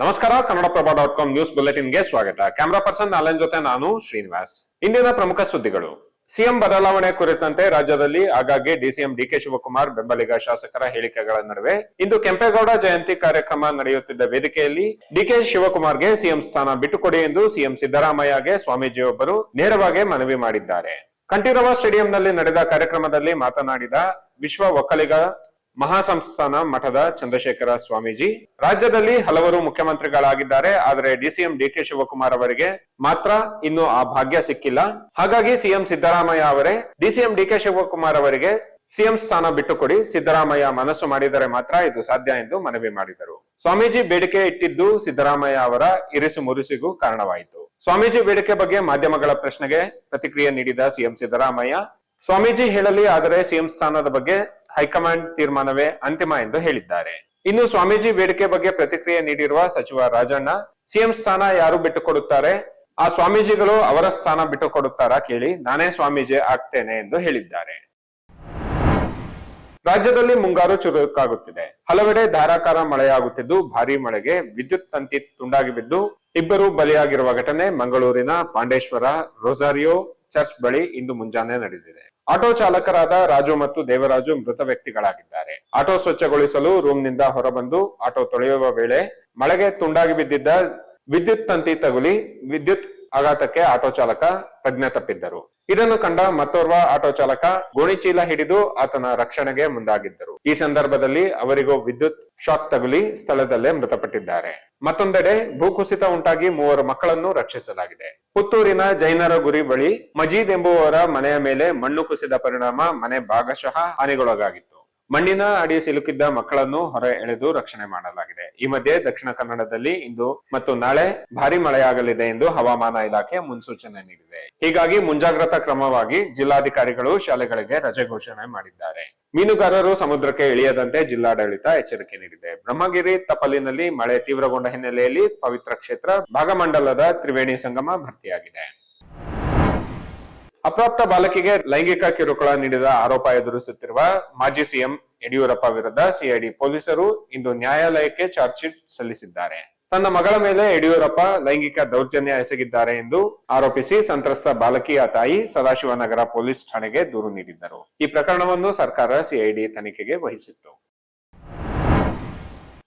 ನಮಸ್ಕಾರ, Kannadaprabha dot com news ಬುಲೆಟಿನ್ಗೆ ಸ್ವಾಗತ. ಕ್ಯಾಮರಾ ಪರ್ಸನ್ ಅಲನ್ ಜೊತೆ ನಾನು ಶ್ರೀನಿವಾಸ್. ಇಂದಿನ ಪ್ರಮುಖ ಸುದ್ದಿಗಳು. ಸಿಎಂ ಬದಲಾವಣೆ ಕುರಿತಂತೆ ರಾಜ್ಯದಲ್ಲಿ ಆಗಾಗ್ಗೆ ಡಿಸಿಎಂ ಡಿಕೆ ಶಿವಕುಮಾರ್ ಬೆಂಬಲಿಗ ಶಾಸಕರ ಹೇಳಿಕೆಗಳ ನಡುವೆ ಇಂದು ಕೆಂಪೇಗೌಡ ಜಯಂತಿ ಕಾರ್ಯಕ್ರಮ ನಡೆಯುತ್ತಿದ್ದ ವೇದಿಕೆಯಲ್ಲಿ ಡಿಕೆ ಶಿವಕುಮಾರ್ಗೆ ಸಿಎಂ ಸ್ಥಾನ ಬಿಟ್ಟುಕೊಡಿ ಎಂದು ಸಿಎಂ ಸಿದ್ದರಾಮಯ್ಯಗೆ ಸ್ವಾಮೀಜಿಯೊಬ್ಬರು ನೇರವಾಗಿ ಮನವಿ ಮಾಡಿದ್ದಾರೆ. ಕಂಠೀರವ ಸ್ಟೇಡಿಯಂನಲ್ಲಿ ನಡೆದ ಕಾರ್ಯಕ್ರಮದಲ್ಲಿ ಮಾತನಾಡಿದ ವಿಶ್ವ ಒಕ್ಕಲಿಗ ಮಹಾಸಂಸ್ಥಾನ ಮಠದ ಚಂದ್ರಶೇಖರ ಸ್ವಾಮೀಜಿ. ರಾಜ್ಯದಲ್ಲಿ ಹಲವರು ಮುಖ್ಯಮಂತ್ರಿಗಳಾಗಿದ್ದಾರೆ, ಆದರೆ ಡಿಸಿಎಂ ಡಿಕೆ ಶಿವಕುಮಾರ್ ಅವರಿಗೆ ಮಾತ್ರ ಇನ್ನು ಆ ಭಾಗ್ಯ ಸಿಕ್ಕಿಲ್ಲ. ಹಾಗಾಗಿ ಸಿಎಂ ಸಿದ್ದರಾಮಯ್ಯ ಅವರೇ, ಡಿಸಿಎಂ ಡಿಕೆ ಶಿವಕುಮಾರ್ ಅವರಿಗೆ ಸಿಎಂ ಸ್ಥಾನ ಬಿಟ್ಟುಕೊಡಿ, ಸಿದ್ದರಾಮಯ್ಯ ಮನಸ್ಸು ಮಾಡಿದರೆ ಮಾತ್ರ ಇದು ಸಾಧ್ಯ ಎಂದು ಮನವಿ ಮಾಡಿದರು. ಸ್ವಾಮೀಜಿ ಬೇಡಿಕೆ ಇಟ್ಟಿದ್ದು ಸಿದ್ದರಾಮಯ್ಯ ಅವರ ಇರಿಸು ಮುರುಸಿಗೂ ಕಾರಣವಾಯಿತು. ಸ್ವಾಮೀಜಿ ಬೇಡಿಕೆ ಬಗ್ಗೆ ಮಾಧ್ಯಮಗಳ ಪ್ರಶ್ನೆಗೆ ಪ್ರತಿಕ್ರಿಯೆ ನೀಡಿದ ಸಿಎಂ ಸಿದ್ದರಾಮಯ್ಯ ಸ್ವಾಮೀಜಿ ಹೇಳಲಿ, ಆದರೆ ಸಿಎಂ ಸ್ಥಾನದ ಬಗ್ಗೆ ಹೈಕಮಾಂಡ್ ತೀರ್ಮಾನವೇ ಅಂತಿಮ ಎಂದು ಹೇಳಿದ್ದಾರೆ. ಇನ್ನು ಸ್ವಾಮೀಜಿ ಬೇಡಿಕೆ ಬಗ್ಗೆ ಪ್ರತಿಕ್ರಿಯೆ ನೀಡಿರುವ ಸಚಿವ ರಾಜಣ್ಣ, ಸಿಎಂ ಸ್ಥಾನ ಯಾರು ಬಿಟ್ಟುಕೊಡುತ್ತಾರೆ? ಆ ಸ್ವಾಮೀಜಿಗಳು ಅವರ ಸ್ಥಾನ ಬಿಟ್ಟುಕೊಡುತ್ತಾರಾ ಕೇಳಿ ನಾನೇ ಸ್ವಾಮೀಜಿ ಆಗ್ತೇನೆ ಎಂದು ಹೇಳಿದ್ದಾರೆ. ರಾಜ್ಯದಲ್ಲಿ ಮುಂಗಾರು ಚುರುಕಾಗುತ್ತಿದೆ. ಹಲವೆಡೆ ಧಾರಾಕಾರ ಮಳೆಯಾಗುತ್ತಿದ್ದು, ಭಾರೀ ಮಳೆಗೆ ವಿದ್ಯುತ್ ತಂತಿ ತುಂಡಾಗಿ ಬಿದ್ದು, ಇಬ್ಬರು ಬಲಿಯಾಗಿರುವ ಘಟನೆ ಮಂಗಳೂರಿನ ಪಾಂಡೇಶ್ವರ, ರೊಸಾರಿಯೋ ಚರ್ಚ್ ಬಳಿ ಇಂದು ಮುಂಜಾನೆ ನಡೆದಿದೆ. ಆಟೋ ಚಾಲಕರಾದ ರಾಜು ಮತ್ತು ದೇವರಾಜು ಮೃತ ವ್ಯಕ್ತಿಗಳಾಗಿದ್ದಾರೆ. ಆಟೋ ಸ್ವಚ್ಛಗೊಳಿಸಲು ರೂಮ್ನಿಂದ ಹೊರಬಂದು ಆಟೋ ತೊಳೆಯುವ ವೇಳೆ ಮಳೆಗೆ ತುಂಡಾಗಿ ಬಿದ್ದಿದ್ದ ವಿದ್ಯುತ್ ತಂತಿ ತಗುಲಿ ವಿದ್ಯುತ್ ಆಘಾತಕ್ಕೆ ಆಟೋ ಚಾಲಕ ಪ್ರಜ್ಞೆ ತಪ್ಪಿದ್ದರು. ಇದನ್ನು ಕಂಡ ಮತ್ತೋರ್ವ ಆಟೋ ಚಾಲಕ ಗೋಣಿಚೀಲ ಹಿಡಿದು ಆತನ ರಕ್ಷಣೆಗೆ ಮುಂದಾಗಿದ್ದರು. ಈ ಸಂದರ್ಭದಲ್ಲಿ ಅವರಿಗೂ ವಿದ್ಯುತ್ ಶಾಕ್ ತಗುಲಿ ಸ್ಥಳದಲ್ಲೇ ಮೃತಪಟ್ಟಿದ್ದಾರೆ. ಮತ್ತೊಂದೆಡೆ ಭೂಕುಸಿತ ಉಂಟಾಗಿ ಮೂವರು ಮಕ್ಕಳನ್ನು ರಕ್ಷಿಸಲಾಗಿದೆ. ಪುತ್ತೂರಿನ ಜೈನರ ಗುರಿ ಬಳಿ ಮಜೀದ್ ಎಂಬುವವರ ಮನೆಯ ಮೇಲೆ ಮಣ್ಣು ಕುಸಿದ ಪರಿಣಾಮ ಮನೆ ಭಾಗಶಃ ಹಾನಿಗೊಳಗಾಗಿತ್ತು. ಮಣ್ಣಿನ ಅಡಿ ಸಿಲುಕಿದ್ದ ಮಕ್ಕಳನ್ನು ಹೊರ ಎಳೆದು ರಕ್ಷಣೆ ಮಾಡಲಾಗಿದೆ. ಈ ಮಧ್ಯೆ ದಕ್ಷಿಣ ಕನ್ನಡದಲ್ಲಿ ಇಂದು ಮತ್ತು ನಾಳೆ ಭಾರಿ ಮಳೆಯಾಗಲಿದೆ ಎಂದು ಹವಾಮಾನ ಇಲಾಖೆ ಮುನ್ಸೂಚನೆ ನೀಡಿದೆ. ಹೀಗಾಗಿ ಮುಂಜಾಗ್ರತಾ ಕ್ರಮವಾಗಿ ಜಿಲ್ಲಾಧಿಕಾರಿಗಳು ಶಾಲೆಗಳಿಗೆ ರಜೆ ಘೋಷಣೆ ಮಾಡಿದ್ದಾರೆ. ಮೀನುಗಾರರು ಸಮುದ್ರಕ್ಕೆ ಇಳಿಯದಂತೆ ಜಿಲ್ಲಾಡಳಿತ ಎಚ್ಚರಿಕೆ ನೀಡಿದೆ. ಬ್ರಹ್ಮಗಿರಿ ತಪಲಿನಲ್ಲಿ ಮಳೆ ತೀವ್ರಗೊಂಡ ಹಿನ್ನೆಲೆಯಲ್ಲಿ ಪವಿತ್ರ ಕ್ಷೇತ್ರ ಭಾಗಮಂಡಲದ ತ್ರಿವೇಣಿ ಸಂಗಮ ಭರ್ತಿಯಾಗಿದೆ. ಅಪ್ರಾಪ್ತ ಬಾಲಕಿಗೆ ಲೈಂಗಿಕ ಕಿರುಕುಳ ನೀಡಿದ ಆರೋಪ ಎದುರಿಸುತ್ತಿರುವ ಮಾಜಿ ಸಿಎಂ ಯಡಿಯೂರಪ್ಪ ವಿರುದ್ಧ ಸಿಐಡಿ ಪೊಲೀಸರು ಇಂದು ನ್ಯಾಯಾಲಯಕ್ಕೆ ಚಾರ್ಜ್ ಶೀಟ್ ಸಲ್ಲಿಸಿದ್ದಾರೆ. ತನ್ನ ಮಗಳ ಮೇಲೆ ಯಡಿಯೂರಪ್ಪ ಲೈಂಗಿಕ ದೌರ್ಜನ್ಯ ಎಸಗಿದ್ದಾರೆ ಎಂದು ಆರೋಪಿಸಿ ಸಂತ್ರಸ್ತ ಬಾಲಕಿಯ ತಾಯಿ ಸದಾಶಿವನಗರ ಪೊಲೀಸ್ ಠಾಣೆಗೆ ದೂರು ನೀಡಿದ್ದರು. ಈ ಪ್ರಕರಣವನ್ನು ಸರ್ಕಾರ ಸಿಐಡಿ ತನಿಖೆಗೆ ವಹಿಸಿತ್ತು.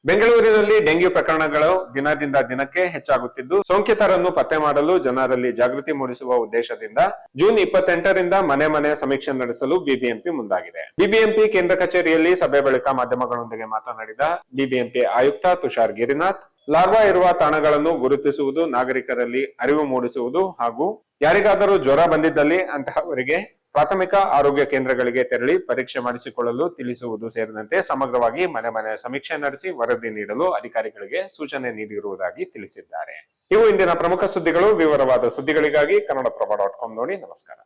ಬೆಂಗಳೂರಿನಲ್ಲಿ ಡೆಂಗ್ಯೂ ಪ್ರಕರಣಗಳು ದಿನದಿಂದ ದಿನಕ್ಕೆ ಹೆಚ್ಚಾಗುತ್ತಿದ್ದು, ಸೋಂಕಿತರನ್ನು ಪತ್ತೆ ಮಾಡಲು ಜನರಲ್ಲಿ ಜಾಗೃತಿ ಮೂಡಿಸುವ ಉದ್ದೇಶದಿಂದ ಜೂನ್ ಇಪ್ಪತ್ತೆಂಟರಿಂದ ಮನೆ ಮನೆ ಸಮೀಕ್ಷೆ ನಡೆಸಲು ಬಿಬಿಎಂಪಿ ಮುಂದಾಗಿದೆ. ಬಿಬಿಎಂಪಿ ಕೇಂದ್ರ ಕಚೇರಿಯಲ್ಲಿ ಸಭೆ ಬಳಿಕ ಮಾಧ್ಯಮಗಳೊಂದಿಗೆ ಮಾತನಾಡಿದ ಬಿಬಿಎಂಪಿ ಆಯುಕ್ತ ತುಷಾರ್ ಗಿರಿನಾಥ್ ಲಾರ್ವಾ ಇರುವ ತಾಣಗಳನ್ನು ಗುರುತಿಸುವುದು, ನಾಗರಿಕರಲ್ಲಿ ಅರಿವು ಮೂಡಿಸುವುದು ಹಾಗೂ ಯಾರಿಗಾದರೂ ಜ್ವರ ಬಂದಿದ್ದಲ್ಲಿ ಅಂತಹವರಿಗೆ ಪ್ರಾಥಮಿಕ ಆರೋಗ್ಯ ಕೇಂದ್ರಗಳಿಗೆ ತೆರಳಿ ಪರೀಕ್ಷೆ ಮಾಡಿಸಿಕೊಳ್ಳಲು ತಿಳಿಸುವುದು ಸೇರಿದಂತೆ ಸಮಗ್ರವಾಗಿ ಮನೆ ಮನೆ ಸಮೀಕ್ಷೆ ನಡೆಸಿ ವರದಿ ನೀಡಲು ಅಧಿಕಾರಿಗಳಿಗೆ ಸೂಚನೆ ನೀಡಿರುವುದಾಗಿ ತಿಳಿಸಿದ್ದಾರೆ. ಇವು ಇಂದಿನ ಪ್ರಮುಖ ಸುದ್ದಿಗಳು. ವಿವರವಾದ ಸುದ್ದಿಗಳಿಗಾಗಿ ಕನ್ನಡಪ್ರಭ ಡಾಟ್ ಕಾಮ್ ನೋಡಿ. ನಮಸ್ಕಾರ.